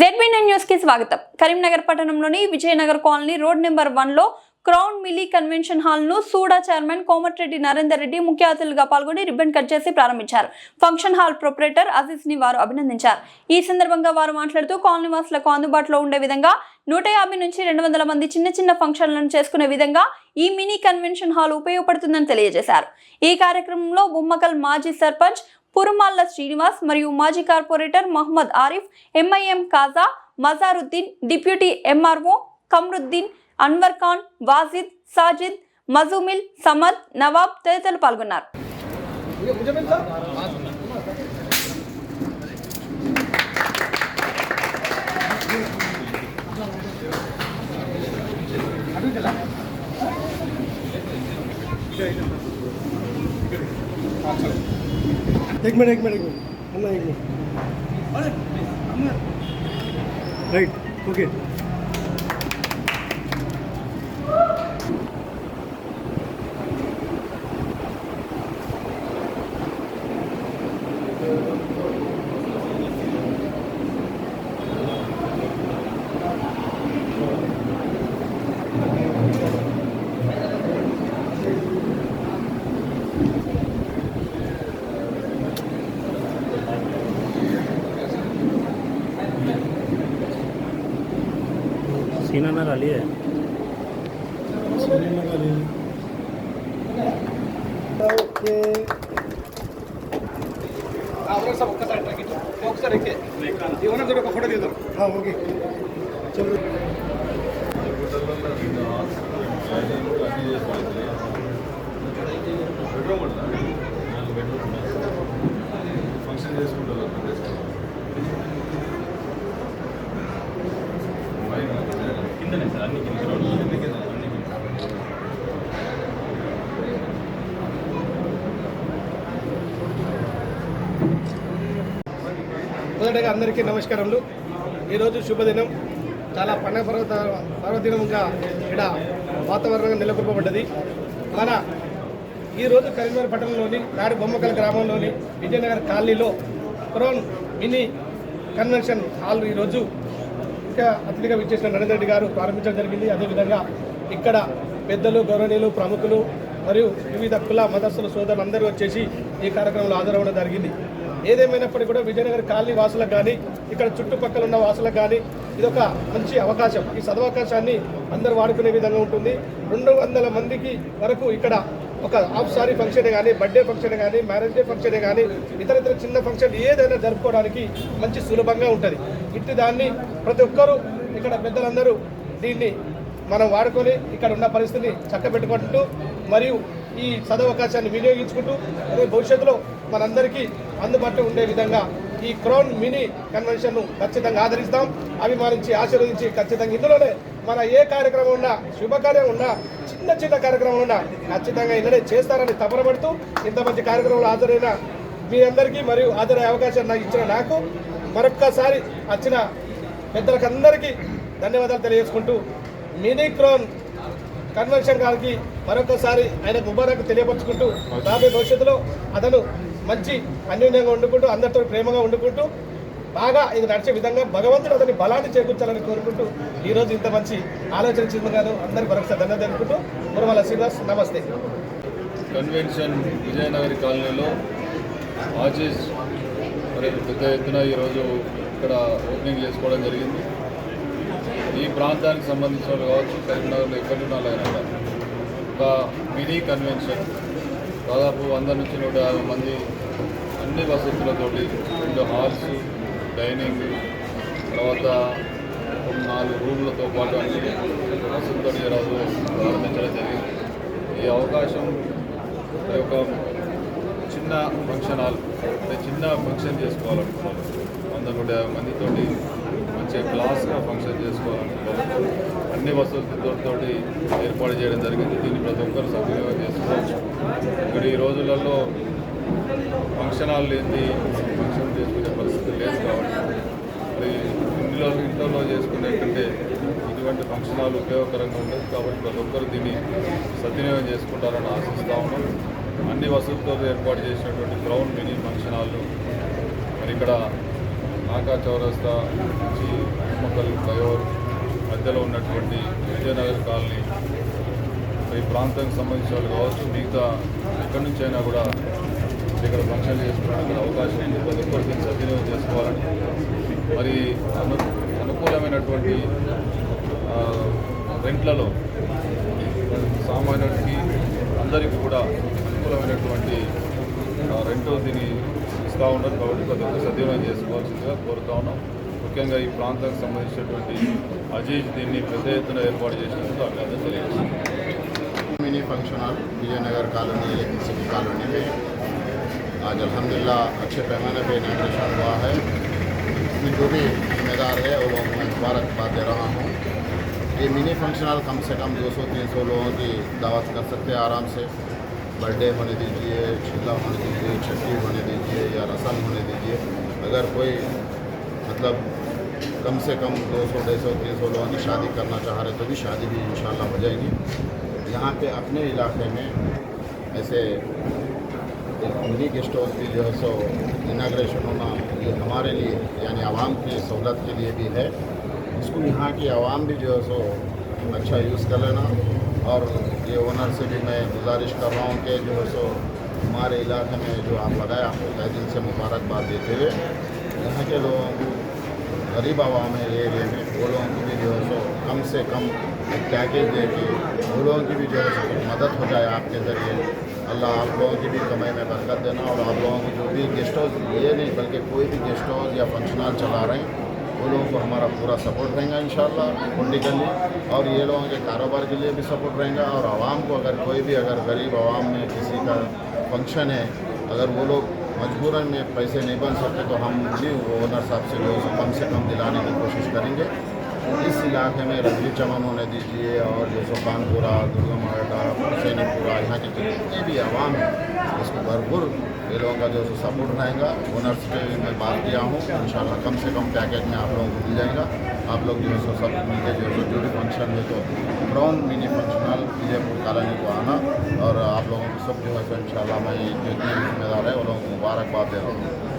ZB న్యూస్కి స్వాగతం. కరీంనగర్ పట్టణంలోని విజయనగర్ కాలనీ రోడ్ నెంబర్ వన్లో క్రౌన్ మిలీ కన్వెన్షన్ హాల్ను సూడా చైర్మన్ కోమటిరెడ్డి నరేందర్ రెడ్డి ముఖ్య అతిథులుగా పాల్గొని రిబ్బన్ కట్ చేసి ప్రారంభించారు. ఫంక్షన్ హాల్ ప్రొపరేటర్ అజీజ్ని వారు అభినందించారు. ఈ సందర్భంగా వారు మాట్లాడుతూ కాలనీవాసులకు అందుబాటులో ఉండే విధంగా నూట యాభై నుంచి రెండు వందల మంది చిన్న చిన్న ఫంక్షన్లను చేసుకునే విధంగా ఈ మినీ కన్వెన్షన్ హాల్ ఉపయోగపడుతుందని తెలియజేశారు. ఈ కార్యక్రమంలో బొమ్మకల్ మాజీ సర్పంచ్ پھر مال سی نوس میری مجھ کارپوریٹر محمد آریف مزاردین ڈپیٹی ایم آر کمردین انور کان وازد مزو ممد نواب ಹೇಗೆ ಮಾಡಿ ಹೇಗೆ ಮಾಡಿ ಹೇಗೆ ಮಾಡಿ ಅನ್ನ ಹೇಗೆ ಮಾಡಿ ರೈಟ್ ಓಕೆ سینہ نہ خالی ہے۔ ఫంక్షన్ చేసుకుంటారు మొదటగా అందరికీ నమస్కారములు. ఈరోజు శుభదినం. చాలా పండగ పర్వత పర్వదినంగా ఇక్కడ వాతావరణం నెలకొల్పబడ్డది. మన ఈరోజు కరీంనగర్ పట్టణంలోని నాడు బొమ్మకల గ్రామంలోని విజయనగర్ కాలనీలో క్రోన్ మినీ కన్వెన్షన్ హాల్ ఈరోజు ముఖ్య అతిథిగా విచ్చేసిన నరేంద్ర రెడ్డి గారు ప్రారంభించడం జరిగింది. అదేవిధంగా ఇక్కడ పెద్దలు గౌరవనీయులు ప్రముఖులు మరియు వివిధ కుల మతస్థుల సోదరులు అందరూ వచ్చేసి ఈ కార్యక్రమంలో హాజరవడం జరిగింది. ఏదేమైనప్పటికీ కూడా విజయనగర్ కాలనీ వాసులకు కానీ ఇక్కడ చుట్టుపక్కల ఉన్న వాసులకు కానీ ఇది ఒక మంచి అవకాశం. ఈ సదవకాశాన్ని అందరూ వాడుకునే విధంగా ఉంటుంది. రెండు వందల మందికి వరకు ఇక్కడ ఒక హాఫ్ సారీ ఫంక్షన్ కానీ బర్త్డే ఫంక్షన్ కానీ మ్యారేజ్ డే ఫంక్షన్ కానీ ఇతర ఇతర చిన్న ఫంక్షన్ ఏదైనా జరుపుకోవడానికి మంచి సులభంగా ఉంటుంది. ఇట్టి దాన్ని ప్రతి ఒక్కరూ ఇక్కడ పెద్దలందరూ దీన్ని మనం వాడుకొని ఇక్కడ ఉన్న పరిస్థితిని చక్కబెట్టుకుంటూ మరియు ఈ సదవకాశాన్ని వినియోగించుకుంటూ అదే భవిష్యత్తులో మనందరికీ అందుబాటులో ఉండే విధంగా ఈ క్రౌన్ మినీ కన్వెన్షన్ను ఖచ్చితంగా ఆదరిస్తాం. అభిమానించి ఆశీర్వదించి ఖచ్చితంగా ఇందులోనే మన ఏ కార్యక్రమం ఉన్నా శుభకార్యం ఉన్నా చిన్న చిన్న కార్యక్రమం ఉన్నా ఖచ్చితంగా ఇందులో చేస్తారని తపనపడుతూ ఇంత మంచి కార్యక్రమంలో హాజరైన మీ అందరికీ మరియు హాజరయ్యే అవకాశం నాకు ఇచ్చిన నాకు మరొక్కసారి వచ్చిన పెద్దలకు అందరికీ ధన్యవాదాలు తెలియజేసుకుంటూ మినీ క్రోన్ కన్వెన్షన్ గారికి మరొకసారి ఆయన ముబారక్ తెలియపరుచుకుంటూ రాబోయే భవిష్యత్తులో అతను మంచి అన్యోన్యంగా వండుకుంటూ అందరితో ప్రేమగా వండుకుంటూ బాగా ఇది నడిచే విధంగా భగవంతుడు అతని బలాన్ని చేకూర్చాలని కోరుకుంటూ ఈరోజు ఇంత మంచి ఆలోచన చెందుగాను అందరికీ మరొకసారి ధన్యవాదాలు అనుకుంటూ మురమల శ్రీనివాస్ నమస్తే. కన్వెన్షన్ విజయనగరి కాలనీలో ఆర్చిస్ మరి పెద్ద ఎత్తున ఈరోజు ఇక్కడ ఓపెనింగ్ చేసుకోవడం జరిగింది. ఈ ప్రాంతానికి సంబంధించిన వాళ్ళు కావచ్చు కరీంనగర్లో ఎక్కడి ఉన్న ఒక మినీ కన్వెన్షన్. దాదాపు వంద నుంచి నూట యాభై మంది అన్ని వసతులతోటి రెండు హాల్స్ డైనింగ్ తర్వాత నాలుగు రూమ్లతో పాటు అన్ని వసతులతో ఈరోజు ప్రారంభించడం జరిగింది. ఈ అవకాశం ఒక చిన్న ఫంక్షన్ హాల్ అంటే చిన్న ఫంక్షన్ చేసుకోవాలనుకున్నాను వంద నూట యాభై మందితోటి మంచిగా క్లాస్గా ఫంక్షన్ చేసుకోవాలనుకున్నాను అన్ని వసతులతో ఏర్పాటు చేయడం జరిగింది. దీన్ని ప్రతి ఒక్కరు సద్వినియోగం చేసుకోవచ్చు. ఇక్కడ ఈ రోజులలో ఫంక్షన్ హాల్ లేని ఫంక్షన్ చేసుకునే పరిస్థితి లేదు కాబట్టి. మరి ఇంట్లో ఇంట్లో చేసుకునే కంటే ఇటువంటి ఫంక్షన్ హాల్ ఉపయోగకరంగా ఉండదు కాబట్టి ప్రతి ఒక్కరు దీన్ని సద్వినియోగం చేసుకుంటారని ఆశిస్తా ఉన్నాం. అన్ని వసతులతో ఏర్పాటు చేసినటువంటి గ్రౌండ్ మినీ ఫంక్షన్ హాల్ మరి ఇక్కడ నాకా చౌరస్తా నుంచి ఉమ్మకల్ ఫ్లైఓవర్ మధ్యలో ఉన్నటువంటి విజయనగర్ కాలనీ ఈ ప్రాంతానికి సంబంధించిన వాళ్ళు కావచ్చు మిగతా ఎక్కడి నుంచి అయినా కూడా ఇక్కడ ఫంక్షన్ చేసుకోవడానికి అవకాశం ఉంది. ప్రతి ఒక్కరు సద్వినియోగం చేసుకోవాలని మరి అను అనుకూలమైనటువంటి రెంట్లలో సామాన్యుడికి అందరికీ కూడా అనుకూలమైనటువంటి ఆ, రెంటు దీన్ని ఇస్తూ ఉన్నారు కాబట్టి ప్రతి ఒక్కరు సద్వినియోగం చేసుకోవాల్సిందిగా కోరుతా ఉన్నాం. ముఖ్యంగా ఈ ప్రాంతానికి సంబంధించినటువంటి అజీజ్ దీన్ని పెద్ద ఎత్తున ఏర్పాటు చేసినందుకు అభినందన తెలియజేస్తున్నాం آج الحمدللہ اچھے پیمانے پہ انوگریشن ہوا ہے۔ اس میں جو بھی ذمہ دار ہے، وہ لوگوں میں مبارک بات دے رہا ہوں۔ یہ منی فنکشنل کم سے کم دو سو، تین سو لوگوں کی دعوت کر سکتے ہیں آرام سے۔ برتھ ڈے ہونے دیجیے چھلا ہونے دیجیے چھٹی ہونے دیجیے یا رسم ہونے دیجیے اگر کوئی مطلب کم سے کم دو سو ڈھائی سو، تین سو لوگوں کی شادی کرنا چاہ رہے تو بھی شادی بھی انشاءاللہ ہو جائے گی۔ یہاں پہ اپنے علاقے میں ایسے مودی کے اسٹور کی جو ہے سو اناگریشن ہونا یہ ہمارے لیے یعنی عوام کی سہولت کے لیے بھی ہے۔ اس کو یہاں کی عوام بھی جو ہے سو اچھا یوز کر لینا۔ اور یہ اونر سے بھی میں گزارش کر رہا ہوں کہ جو ہے سو ہمارے علاقے میں جو آپ لگایا آپ کو تہ سے مبارکباد دیتے ہوئے یہاں کے لوگوں کو، غریب عوام ہے یہ ایریے میں وہ لوگوں کو بھی جو ہے سو کم سے کم پیکیج دے کے، وہ لوگوں کی بھی جو ہے سو مدد ہو جائے آپ کے ذریعے۔ اللہ آپ لوگوں کی بھی کمائی میں برکت دینا اور آپ لوگوں کو جو بھی گیسٹ ہاؤس یہ نہیں بلکہ کوئی بھی گیسٹ ہاؤس یا فنکشنال چلا رہے ہیں، وہ لوگوں کو ہمارا پورا سپورٹ رہے گا انشاءاللہ کنڈی کے لیے اور یہ لوگوں کے کاروبار کے لیے بھی سپورٹ رہے گا اور عوام کو اگر کوئی بھی اگر غریب عوام میں کسی کا فنکشن ہے، اگر وہ لوگ مجبوراً میں پیسے نہیں بن سکتے تو ہم بھی وہ اونر صاحب سے لوگوں سے کم سے کم دلانے کی کوشش کریں گے۔ اس علاقے میں رجلی چمن ہونے دیجیے اور جو سلطان پورا درگا مارٹا حسینی پورہ، یہاں کی جتنے بھی عوام ہیں، اس کو بھرپور یہ لوگوں کا جو سو سپورٹ رہے گا اونرس پہ میں بات کیا ہوں، انشاءاللہ کم سے کم پیکج میں آپ لوگوں کو مل جائے گا۔ آپ لوگ جو ہے سو سب مل کے جو ہے جو بھی فنکشن ہے، تو براؤن منی فنکشنل وجے پور کالونی کو آنا اور آپ لوگوں کو سب جو ہے سو ان شاء اللہ میں جتنے بھی ذمہ دار ہے ان لوگوں کو مبارکباد دے رہا ہوں۔